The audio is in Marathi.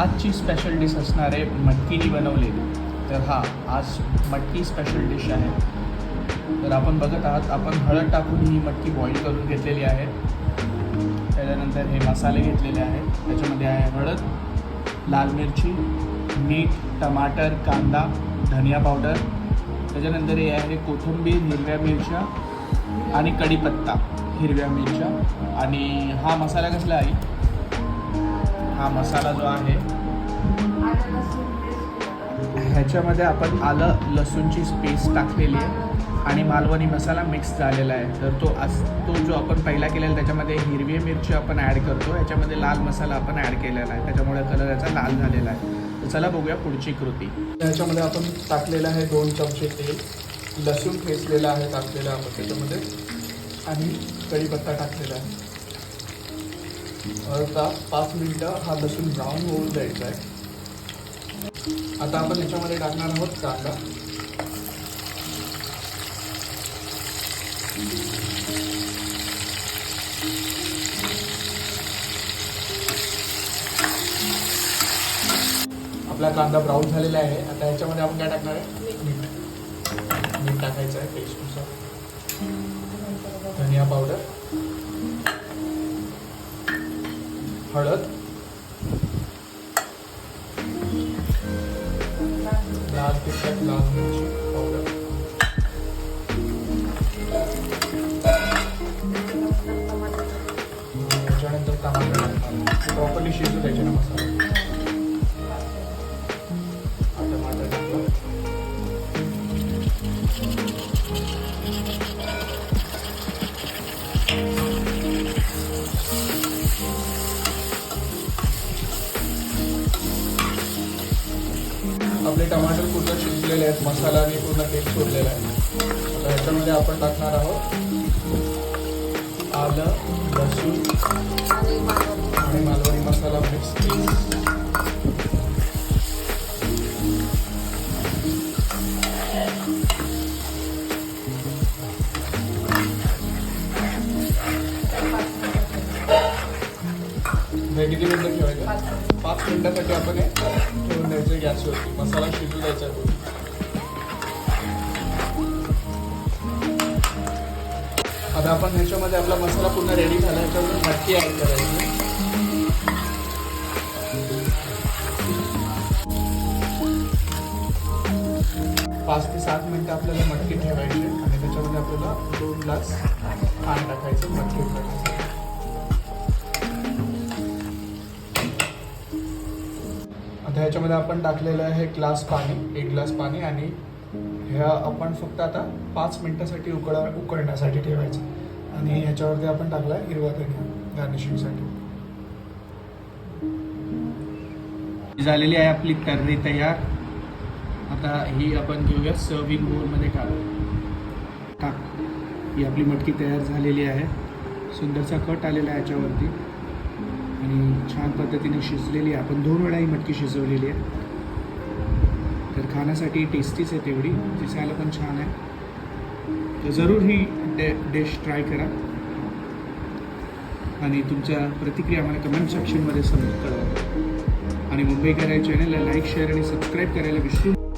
आजची स्पेशल डिश असणार आहे मटकीनी बनवलेली. तर हा आज मटकी स्पेशल डिश आहे. तर आपण बघत आहात आपण हळद टाकून ही मटकी बॉईल करून घेतलेली आहे. त्याच्यानंतर हे मसाले घेतलेले आहेत. त्याच्यामध्ये आहे हळद लाल मिरची मीठ टमाटर कांदा धनिया पावडर. त्याच्यानंतर हे आहे कोथिंबीर हिरव्या मिरच्या आणि कढीपत्ता हिरव्या मिरच्या. आणि हा मसाला कसला आहे? हा मसाला जो आहे ह्याच्यामध्ये आपण आलं लसूणची पेस्ट टाकलेली आहे आणि मालवणी मसाला मिक्स झालेला आहे. तर तो अस तो जो आपण पहिला केलेला त्याच्यामध्ये हिरवी मिरची आपण ॲड करतो. याच्यामध्ये लाल मसाला आपण ॲड केलेला आहे. त्याच्यामुळे कलर याचा लाल झालेला आहे. तर चला बघूया पुढची कृती. याच्यामध्ये आपण टाकलेलं आहे दोन चमचे तेल. लसूण ठेचलेलं आहे टाकलेलं आपण त्याच्यामध्ये. आणि कढीपत्ता टाकलेला आहे. अर्धा पाच मिनटं हा लसूण ब्राऊन होऊन द्यायचा आहे. आता आपण याच्यामध्ये टाकणार आहोत कांदा. आपला कांदा ब्राऊन झालेला आहे. आता याच्यामध्ये आपण काय टाकणार आहे? मीठ. मीठ टाकायचं आहे टेस्टनुसार धनिया पावडर हळद. लाल तिखट लाल मिरची पावडर त्याच्यानंतर टमाटर प्रॉपरली शिजू द्यायचे आपले टमाटर पूर्ण शिजलेले आहेत? मसाला आणि पूर्ण तेल सोडलेला आहे. आता ह्याच्यामध्ये आपण टाकणार आहोत आलं लसूण आणि मालवणी मसाला मिक्स हे किती मिनटं ठेवायचं पाच मिनटासाठी आपण हे ठेवून द्यायचं गॅसवरती मसाला शिजू द्यायचा आता आपण ह्याच्यामध्ये आपला मसाला पूर्ण रेडी झाला ह्याच्यामध्ये मटकी ॲड करायची. पाच ते सात मिनटं आपल्याला मटकी ठेवायची आणि त्याच्यामध्ये आपल्याला दोन ग्लास पाणी टाकायचं मटकी टाकायचं. ह्याच्यामध्ये आपण टाकलेलं आहे ग्लास पाणी एक ग्लास पाणी आणि ह्या आपण फक्त आता पाच मिनटासाठी उकळा उकळण्यासाठी ठेवायचं. आणि ह्याच्यावरती आपण टाकला हिरवा धनिया गार्निशिंगसाठी झालेली आहे आपली कर्री तयार. आता ही आपण घेऊया सर्विंग बोलमध्ये टाक टाक. ही आपली मटकी तयार झालेली आहे. सुंदरसा कट आलेला आहे याच्यावरती. आणि छान पद्धतीने शिजलेली आहे आपण दोन वेळा ही मटकी शिजवलेली आहे. तर खाण्यासाठी टेस्टीच आहे तेवढी दिसायला पण छान आहे. तर जरूर ही डे डिश ट्राय करा. आणि तुमच्या प्रतिक्रिया मला कमेंट सेक्शनमध्ये समज कळवा. आणि मुंबईकर या चॅनलला लाईक शेअर आणि सबस्क्राईब करायला विसरू